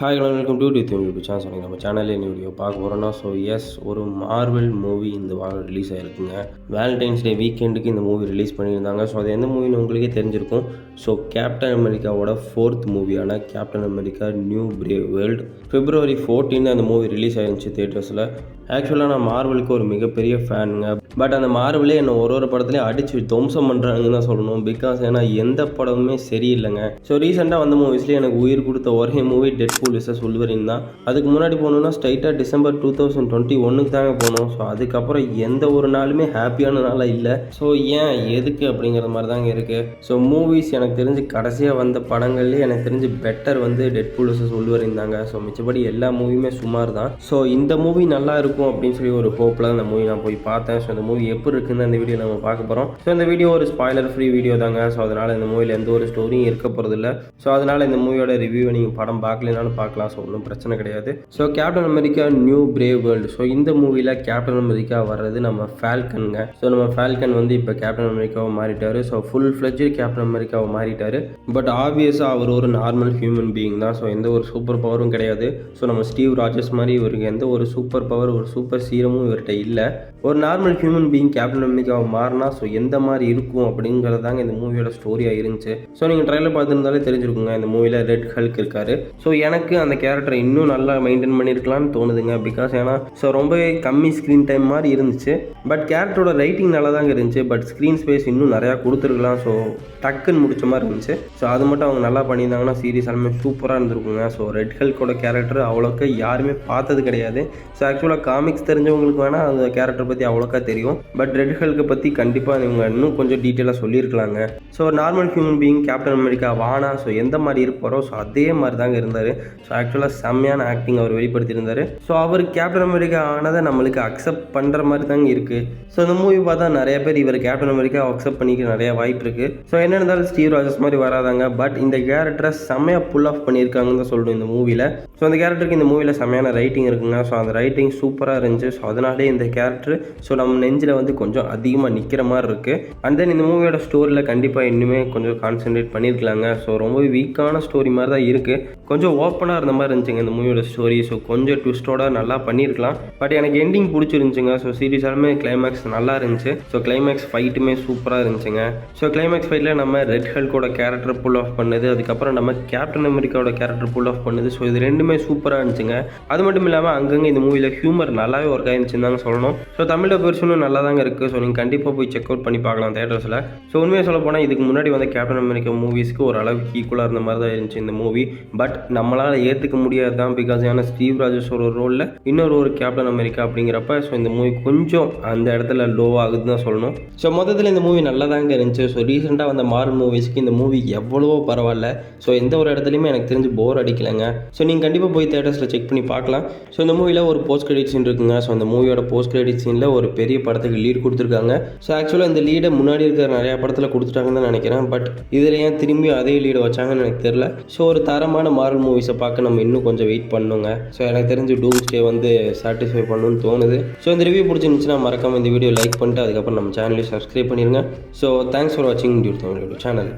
Hi hello welcome to the YouTube channel சொன்னீங்க நம்ம சேனல்லே இந்த வீடியோ பார்க்க போகிறோன்னா ஸோ எஸ் ஒரு மார்வல் மூவி இந்த வாரம் ரிலீஸ் ஆகிருக்குங்க வேலண்டைன்ஸ் டே வீக்கெண்டுக்கு இந்த மூவி ரிலீஸ் பண்ணியிருந்தாங்க. ஸோ அது எந்த மூவின்னு உங்களுக்கே தெரிஞ்சிருக்கும். ஸோ கேப்டன் அமெரிக்காவோட fourth மூவியான Captain America new brave world February 14 அந்த மூவி ரிலீஸ் ஆயிருந்துச்சு தேட்டர்ஸில் ஆக்சுவலாக நான் மார்வலுக்கு ஒரு மிகப்பெரிய ஃபேனுங்க பட் அந்த மார்வலே என்னை ஒரு ஒரு படத்துலையும் அடித்து துவம்சம் பண்ணுறாங்கன்னு தான் சொல்லணும். பிகாஸ் ஏன்னா எந்த படமுமே சரியில்லைங்க. ஸோ ரீசெண்டாக வந்த மூவிஸ்லேயே எனக்கு உயிர் கொடுத்த ஒரே மூவி டெட் ஸ்கூல் விசஸ் உள்வரின் தான் அதுக்கு முன்னாடி போகணுன்னா ஸ்ட்ரைட்டாக டிசம்பர் டூ தௌசண்ட் டுவெண்ட்டி ஒன்றுக்கு தாங்க போகணும். ஸோ அதுக்கப்புறம் எந்த ஒரு நாளுமே ஹாப்பியான நாளாக இல்லை. ஸோ ஏன் எதுக்கு அப்படிங்கிற மாதிரி தாங்க இருக்குது ஸோ மூவிஸ் எனக்கு தெரிஞ்சு கடைசியாக வந்த படங்கள்லேயே எனக்கு தெரிஞ்சு பெட்டர் வந்து டெட் பூல் விசஸ் உள்வரின் தாங்க ஸோ மிச்சபடி எல்லா மூவியுமே சுமார் தான் ஸோ இந்த மூவி நல்லா இருக்கும் அப்படின்னு சொல்லி ஒரு ஹோப்பில் அந்த மூவி நான் போய் பார்த்தேன். ஸோ இந்த மூவி எப்படி இருக்குன்னு அந்த வீடியோ நம்ம பார்க்க போகிறோம் ஸோ இந்த வீடியோ ஒரு ஸ்பாய்லர் ஃப்ரீ வீடியோ தாங்க. ஸோ அதனால் இந்த மூவியில் எந்த ஒரு ஸ்டோரியும் இருக்க போகிறதில்ல ஸோ அதனால் இந்த மூவியோட ரிவ்யூவை நீங்கள் படம் பார்க்கலனாலும் பார்க்கலாம். ஸோ ஒன்றும் பிரச்சனை கிடையாது. So Captain America new brave world so இந்த மூவியில் கேப்டன் அமெரிக்கா வர்றது நம்ம ஃபால்கனுங்க ஸோ நம்ம ஃபால்கன் வந்து இப்போ கேப்டன் அமெரிக்காவை மாறிட்டார். ஸோ ஃபுல் ஃப்ளெஜ் கேப்டன் அமெரிக்காவை மாறிட்டாரு. பட் ஆப்வியஸாக அவர் ஒரு நார்மல் ஹியூமன் பீயிங் தான். ஸோ எந்த ஒரு சூப்பர் பவரும் கிடையாது. ஸோ நம்ம ஸ்டீவ் ராஜர்ஸ் மாதிரி இவருக்கு எந்த ஒரு சூப்பர் பவர் ஒரு சூப்பர் சீரமும் இவர்கிட்ட இல்லை. ஒரு நார்மல் ஹியூமன் பீயிங் கேப்டன் அமெரிக்காவை மாறினா ஸோ எந்த மாதிரி இருக்கும் அப்படிங்கிறதாங்க இந்த மூவியோட ஸ்டோரியாக இருந்துச்சு. ஸோ நீங்கள் ட்ரைலர் பார்த்துருந்தாலே தெரிஞ்சிருக்குங்க. இந்த மூவியில் ரெட் ஹல்க் இருக்காரு. ஸோ எனக்கு அந்த கேரக்டரை இன்னும் நல்லா மெயின்டைன் பண்ணியிருக்கலாம்னு தோணுதுங்க பிகாஸ் ஏன்னா ஸோ ரொம்பவே கம்மி ஸ்க்ரீன் டைம் மாதிரி இருந்துச்சு. பட் கேரக்டரோட ரைட்டிங் நல்லா தாங்க இருந்துச்சு. பட் ஸ்க்ரீன் ஸ்பேஸ் இன்னும் நிறையா கொடுத்துருக்கலாம். ஸோ டக்குன்னு முடிச்ச மாதிரி இருந்துச்சு. ஸோ அது மட்டும் அவங்க நல்லா பண்ணியிருந்தாங்கன்னா சீரியஸ் எல்லாமே சூப்பராக இருந்திருக்குங்க. ஸோ ரெட் ஹெல்கோட கேரக்டர் அவ்வளோக்கா யாருமே பார்த்தது கிடையாது. ஸோ ஆக்சுவலாக காமிக்ஸ் தெரிஞ்சவங்களுக்கு வேணால் அந்த கேரக்டர் பற்றி அவ்வளோக்கா தெரியும். பட் ரெட் ஹெல்க்கை பற்றி கண்டிப்பாக இவங்க இன்னும் கொஞ்சம் டீட்டெயிலாக சொல்லியிருக்கலாங்க. So normal human being Captain America வானா ஸோ எந்த மாதிரி இருப்பாரோ ஸோ அதே மாதிரி தாங்க இருந்தார். ஸோ ஆக்சுவலாக செம்மையான ஆக்டிங் அவர் வெளிப்படுத்தியிருந்தார். ஸோ அவர் கேப்டன் அமெரிக்கா ஆனதை நம்மளுக்கு அக்செப்ட் பண்ணுற மாதிரி தாங்க இருக்குது ஸோ இந்த மூவி பார்த்தா நிறைய பேர் இவர் கேப்டன் அமெரிக்கா அக்செப்ட் பண்ணிக்க நிறைய வாய்ப்பு இருக்குது ஸோ என்ன இருந்தாலும் ஸ்டீவ் ராஜஸ் மாதிரி வராதாங்க. பட் இந்த கேரக்டரை செம்மையாக புல் ஆஃப் பண்ணியிருக்காங்கன்னு தான் சொல்லணும் இந்த மூவியில் ஸோ அந்த கேரக்டருக்கு இந்த மூவியில் செம்மையான ரைட்டிங் இருக்குங்க. ஸோ அந்த ரைட்டிங் சூப்பராக இருந்துச்சு. ஸோ அதனாலே இந்த கேரக்டர் ஸோ நம்ம நெஞ்சில் வந்து கொஞ்சம் அதிகமாக நிற்கிற மாதிரி இருக்குது அண்ட் தென் இந்த மூவியோட ஸ்டோரியில் கண்டிப்பாக இன்னுமே கொஞ்சம் கான்சென்ட்ரேட் பண்ணியிருக்கலாங்க ஸோ ரொம்ப வீக்கான ஸ்டோரி மாதிரி தான் இருக்குது கொஞ்சம் ஓப்பனாக இருந்த மாதிரி இருந்துச்சுங்க இந்த மூவியோட ஸ்டோரி ஸோ கொஞ்சம் ட்விஸ்டோட நல்லா பண்ணியிருக்கலாம். பட் எனக்கு எண்டிங் பிடிச்சிருந்துச்சுங்க. ஸோ சீரியஸ் எல்லாமே கிளைமேக்ஸ் நல்லா இருந்துச்சு. ஸோ கிளைமேக்ஸ் ஃபைட்டுமே சூப்பராக இருந்துச்சுங்க. ஸோ கிளைமேக்ஸ் ஃபைட்டில் நம்ம ரெட் ஹெல்கோட கேரக்டர் புல் ஆஃப் பண்ணுது. அதுக்கப்புறம் நம்ம கேப்டன் அமெரிக்காவோட கேரக்டர் புல் ஆஃப் பண்ணுது. ஸோ இது ரெண்டுமே சூப்பராக இருந்துச்சுங்க. அது மட்டும் இல்லாமல் அங்கங்கே இந்த மூவியில் ஹியூமர் நல்லாவே ஒர்க் ஆயிருந்துச்சுன்னு தாங்க சொல்லணும். ஸோ தமிழோட பெர்ஷனும் நல்லா தாங்க இருக்குது ஸோ நீங்கள் கண்டிப்பாக போய் செக் அவுட் பண்ணி பார்க்கலாம் தேட்டர்ஸில் ஸோ உண்மையாக சொல்ல போனால் இதுக்கு முன்னாடி வந்த கேப்டன் அமெரிக்கா மூவிஸ்க்கு ஒரு அளவுக்கு ஈக்குவலாக இருந்த மாதிரி தான் இருந்துச்சு இந்த மூவி பட் நம்மளால் ஏற்றுக்க முடியாது தான் பிகாஸ் ஏன்னா ஸ்டீவ் ராஜேஷோட ஒரு ரோலில் இன்னொரு ஒரு கேப்டன் அமெரிக்கா அப்படிங்கிறப்ப ஸோ இந்த மூவி கொஞ்சம் அந்த இடத்துல லோ ஆகுதுன்னு தான் சொல்லணும். ஸோ மொத்தத்தில் இந்த மூவி நல்லா தாங்க இருந்துச்சு. ஸோ ரீசெண்டாக வந்த மார்வல் மூவிஸ்க்கு இந்த மூவி எவ்வளவோ பரவாயில்ல. ஸோ எந்த ஒரு இடத்துலையுமே எனக்கு தெரிஞ்சு போர் அடிக்கலைங்க. ஸோ நீங்கள் கண்டிப்பாக போய் தேட்டர்ஸில் செக் பண்ணி பார்க்கலாம். ஸோ இந்த மூவியில் ஒரு போஸ்ட் கிரெடிட் சீன் இருக்குங்க. ஸோ அந்த மூவியோட போஸ்ட் கிரெடிட் சீனில் ஒரு பெரிய படத்துக்கு லீட் கொடுத்துருக்காங்க. ஸோ ஆக்சுவலாக இந்த லீடை முன்னாடி இருக்கிற நிறையா படத்தில் கொடுத்துட்டாங்கன்னு தான் நினைக்கிறேன். பட் இதில் ஏன் திரும்பி அதே லீடை வச்சாங்கன்னு எனக்கு தெரில ஸோ ஒரு தரமான மாரல் மூவிஸை பார்க்க நம்ம இன்னும் கொஞ்சம் வெயிட் பண்ணுங்க. ஸோ எனக்கு தெரிஞ்சு டூம் ஸ்டே வந்து சாட்டிஸ்ஃபை பண்ணணும்னு தோணுது. ஸோ இந்த ரிவ்யூ பிடிச்சிருந்துச்சுன்னா மறக்காமல் இந்த வீடியோ லைக் பண்ணிட்டு அதுக்கப்புறம் நம்ம சேனலையும் சப்ஸ்கிரைப் பண்ணிடுங்க ஸோ தேங்க்ஸ் ஃபார் வாட்சிங் டியூர் தமிழ் சேனல்